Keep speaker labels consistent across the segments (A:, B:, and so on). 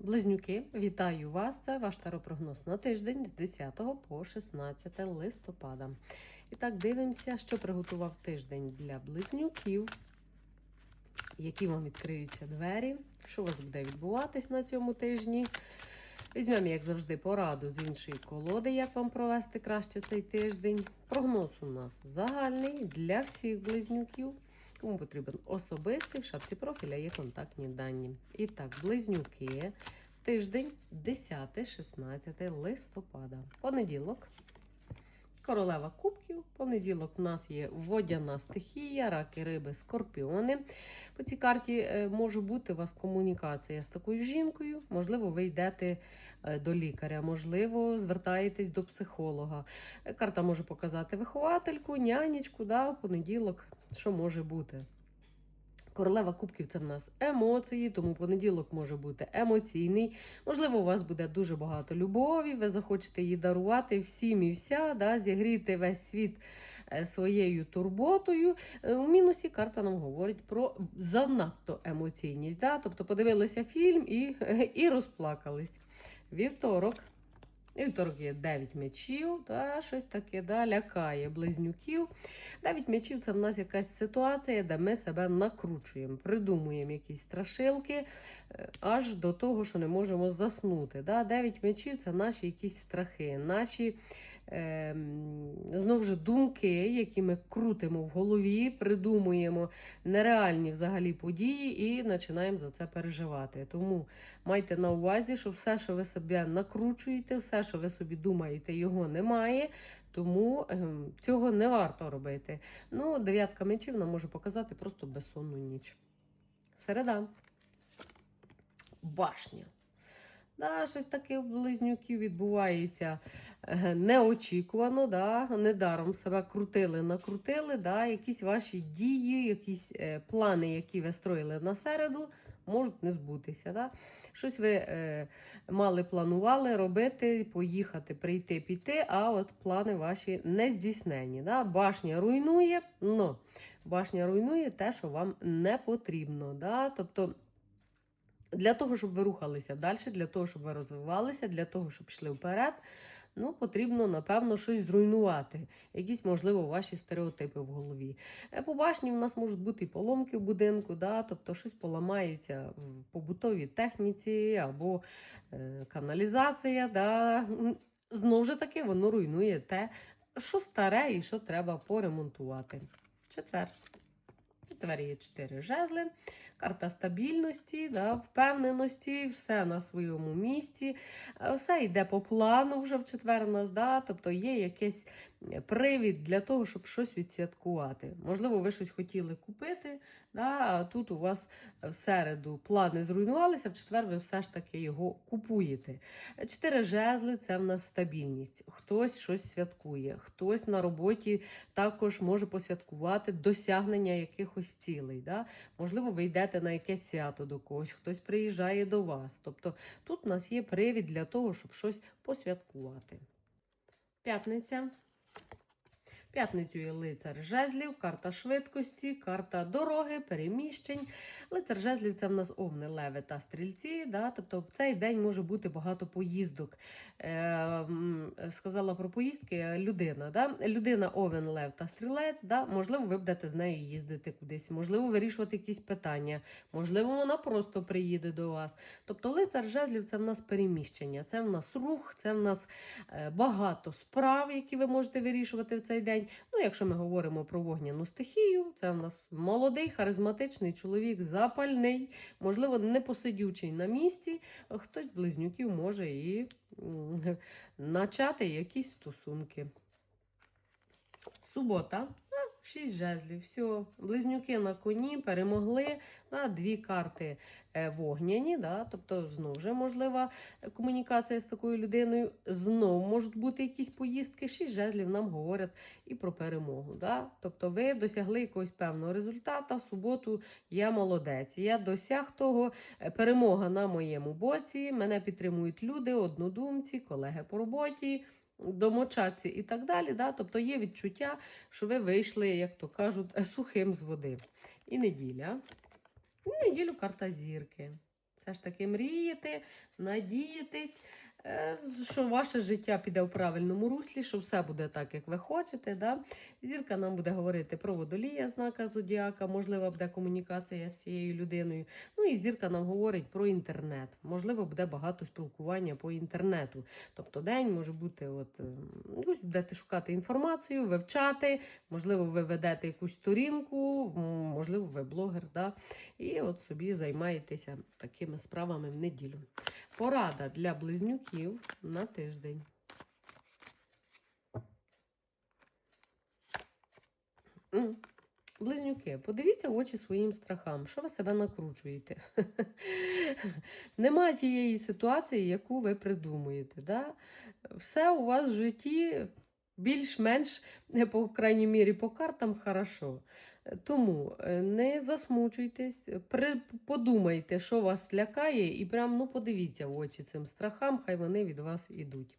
A: Близнюки, вітаю вас! Це ваш таропрогноз на тиждень з 10 по 16 листопада. І так, дивимося, що приготував тиждень для близнюків, які вам відкриються двері, що у вас буде відбуватись на цьому тижні. Візьмемо, як завжди, пораду з іншої колоди, як вам провести краще цей тиждень. Прогноз у нас загальний для всіх близнюків. Кому потрібен особистий, в шапці профіля є контактні дані. І так, близнюки, тиждень 10-16 листопада. Понеділок. Королева кубків. Понеділок в нас є водяна стихія, раки, риби, скорпіони. По цій карті е, може бути у вас комунікація з такою жінкою. Можливо, ви йдете е, до лікаря, можливо, звертаєтесь до психолога. Е, Карта може показати виховательку, нянечку, да, в понеділок, що може бути. Королева кубків це в нас емоції, тому понеділок може бути емоційний. Можливо, у вас буде дуже багато любові, ви захочете її дарувати всім і вся, да, зігріти весь світ е, своєю турботою. Е, У мінусі карта нам говорить про занадто емоційність. Да? Тобто подивилися фільм і, і розплакались. Вівторок. Вівторок є 9 м'ячів, та щось таке да, лякає близнюків. 9 м'ячів це в нас якась ситуація, де ми себе накручуємо, придумуємо якісь страшилки е, аж до того, що не можемо заснути. Да? 9 м'ячів це наші якісь страхи, наші е, знову ж думки, які ми крутимо в голові, придумуємо нереальні взагалі події і починаємо за це переживати. Тому майте на увазі, що все, що ви себе накручуєте, все, що ви собі думаєте, його немає. Тому ем, цього не варто робити. Ну, дев'ятка мечів нам може показати просто безсонну ніч. Середа. Башня. Да, щось таке у близнюків відбувається неочікувано, да, недаром себе крутили, накрутили. Да, якісь ваші дії, якісь е, плани, які ви строїли на середу, можуть не збутися. Да? Щось ви е, мали планували робити, поїхати, прийти, піти, а от плани ваші не здійснені. Да? Башня руйнує, но башня руйнує те, що вам не потрібно. Да? Тобто. Для того, щоб ви рухалися далі, для того, щоб ви розвивалися, для того, щоб йшли вперед, ну, потрібно, напевно, щось зруйнувати. Якісь, можливо, ваші стереотипи в голові. Е, По башні в нас можуть бути і поломки в будинку, да? тобто щось поламається в побутовій техніці або е, каналізація. Да? Знову ж таки, воно руйнує те, що старе і що треба поремонтувати. Четвер. Четвер є чотири жезли, карта стабільності, да, впевненості, все на своєму місці, е, все йде по плану вже в четвер нас, да, тобто є якийсь привід для того, щоб щось відсвяткувати. Можливо, ви щось хотіли купити, да, а тут у вас в середу плани зруйнувалися, в четвер ви все ж таки його купуєте. Чотири жезли це в нас стабільність. Хтось щось святкує, хтось на роботі також може посвяткувати досягнення якихось цілей. Да? Можливо, ви йдете на якесь свято до когось, хтось приїжджає до вас. Тобто тут у нас є привід для того, щоб щось посвяткувати. П'ятниця. П'ятницю є лицар жезлів, карта швидкості, карта дороги, переміщень. Лицар жезлів це в нас овни, леви та стрільці. Да? Тобто в цей день може бути багато поїздок. Е, сказала про поїздки людина. Да? Людина овен, лев та стрілець. Да? Можливо, ви будете з нею їздити кудись, можливо, вирішувати якісь питання, можливо, вона просто приїде до вас. Тобто лицар жезлів це в нас переміщення, це в нас рух, це в нас е, багато справ, які ви можете вирішувати в цей день. Ну, якщо ми говоримо про вогняну стихію, це в нас молодий, харизматичний чоловік, запальний, можливо, не посидючий на місці. Хтось близнюків може і начати якісь стосунки. Субота. Шість жезлів. Все. Близнюки на коні перемогли на дві карти е, вогняні. Да? Тобто, знову вже можлива комунікація з такою людиною. Знову можуть бути якісь поїздки. Шість жезлів нам говорять і про перемогу. Да? Тобто, ви досягли якогось певного результату. В суботу я молодець. Я досяг того. Е, Перемога на моєму боці. Мене підтримують люди, однодумці, колеги по роботі домочадці і так далі. Да? Тобто є відчуття, що ви вийшли, як то кажуть, сухим з води. І неділя. І неділю карта зірки. Все ж таки мрієте, надієтесь, е, що ваше життя піде в правильному руслі, що все буде так, як ви хочете. Да? Зірка нам буде говорити про водолія знака зодіака, можливо, буде комунікація з цією людиною. Ну і зірка нам говорить про інтернет. Можливо, буде багато спілкування по інтернету. Тобто день може бути, от ем, ну, будете шукати інформацію, вивчати, можливо, ви ведете якусь сторінку, можливо, ви блогер, да? і от собі займаєтеся такими справами в неділю. Порада для близнюків на тиждень. Близнюки, подивіться в очі своїм страхам, що ви себе накручуєте. Нема тієї ситуації, яку ви придумуєте. Да? Все у вас в житті більш-менш, по крайній мірі, по картам хорошо. Тому е, не засмучуйтесь, подумайте, що вас лякає, і прям ну, подивіться в очі цим страхам, хай вони від вас ідуть.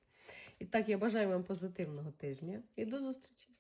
A: І так, я бажаю вам позитивного тижня і до зустрічі!